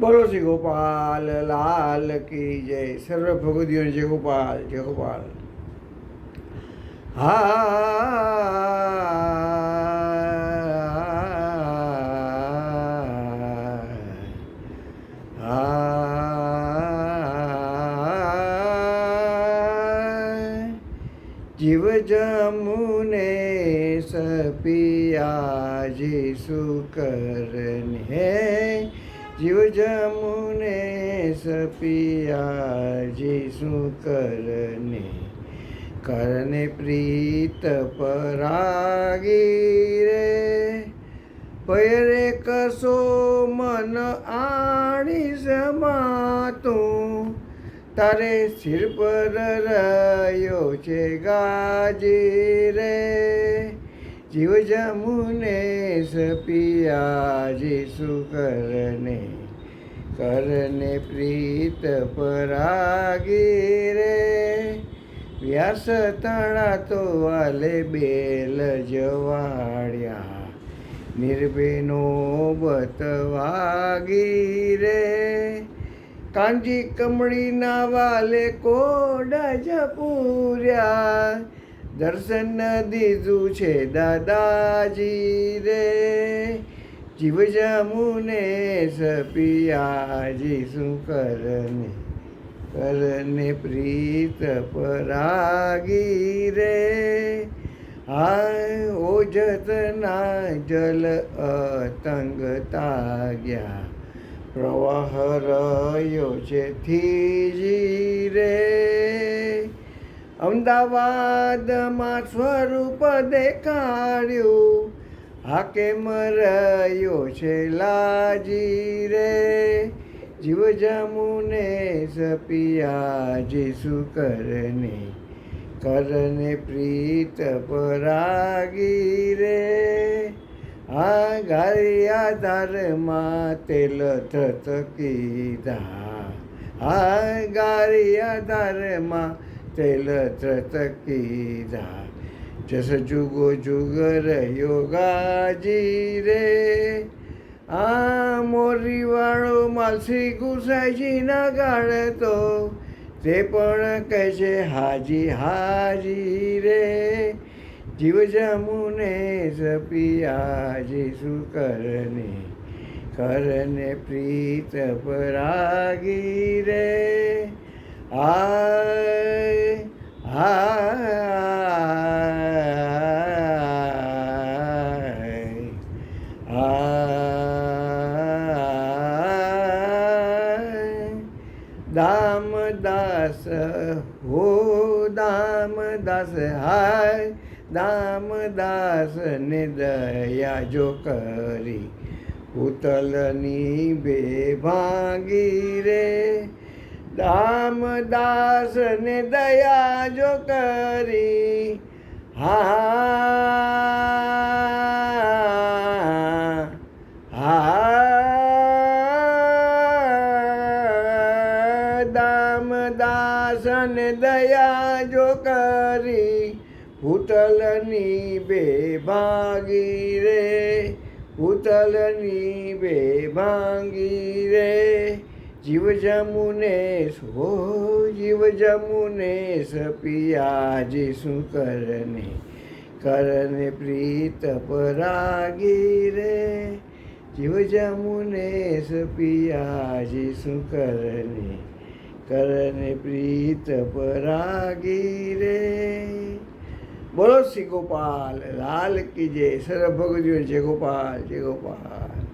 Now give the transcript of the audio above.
બોલો શ્રી ગોપાલ લાલ કી જય સર્વ ભગવદીઓ જય ગોપાલ જય ગોપાલ જીવ જમુને સપિયા જીસુ કરને જીવ જમુને સપિયા જીસુ કરને? કરને પ્રીત પરાગી રે. પયરે કસો મન આણી સમાતું તારે સિર પર રહ્યો છે ગાજી રે. જીવ જમુને સપિયા જીસુ કરને કરને પ્રીત પરાગી રે વ્યાસ તણા તો વાલે બેલ જવાડ્યા નિર્ભેનો બતવાગી રે કાંજી કમળીના વાલે કોડા જ પૂર્યા દર્શન દીધું છે દાદાજી રે. જીવ જમુને સપિયાજી શું કરને? કરને પ્રીત પરાગી રે. હાય જતના જલ અતંગ તાગ્યા. પ્રવાહ રહ્યો છે થીજી રે. અમદાવાદમાં સ્વરૂપ દેખાડ્યું. હાકે મરયો છે લાજી રે. જીવ જમુને સપિયાજી જીસુ કરને પ્રીત પરાગી રે. આ ગારિયા ધારમાં તેલ થતકીધા આ ગારિયા ધારમાં તેલ થતકીધા જસ જુગો જુગ રહ્યો ગાજી રે આ મોરી વાળો માલસી ગુસાઈજી ના ગાળે તો તે પણ કહે છે હાજી હાજી રે જીવ જમુને સપિયાજી શું કરને કરને પ્રીત પરાગી રે હાય હાય હાય દામદાસ, હો દામદાસ, હાય દામદાસ, ને દયા જો કરી. ઉતલની બે ભાંગી રે, દામદાસ, ને દયા જો કરી. હા દામદાસ ને દયા જો કરી ભૂતલની બે ભાગી રે ભૂતલની બે ભાંગી રે. જીવ જમુને હો જીવ જમુને સપિયાજી શું કરને? કરને પ્રીત પરાગી રે. જીવ જમુને સપિયાજી શું કરને? કરને પ્રીત પરાગી રે બોલો શ્રી ગોપાલ, લાલ કી જય. સર્વ ભગવતીઓ, જય ગોપાલ જય ગોપાલ.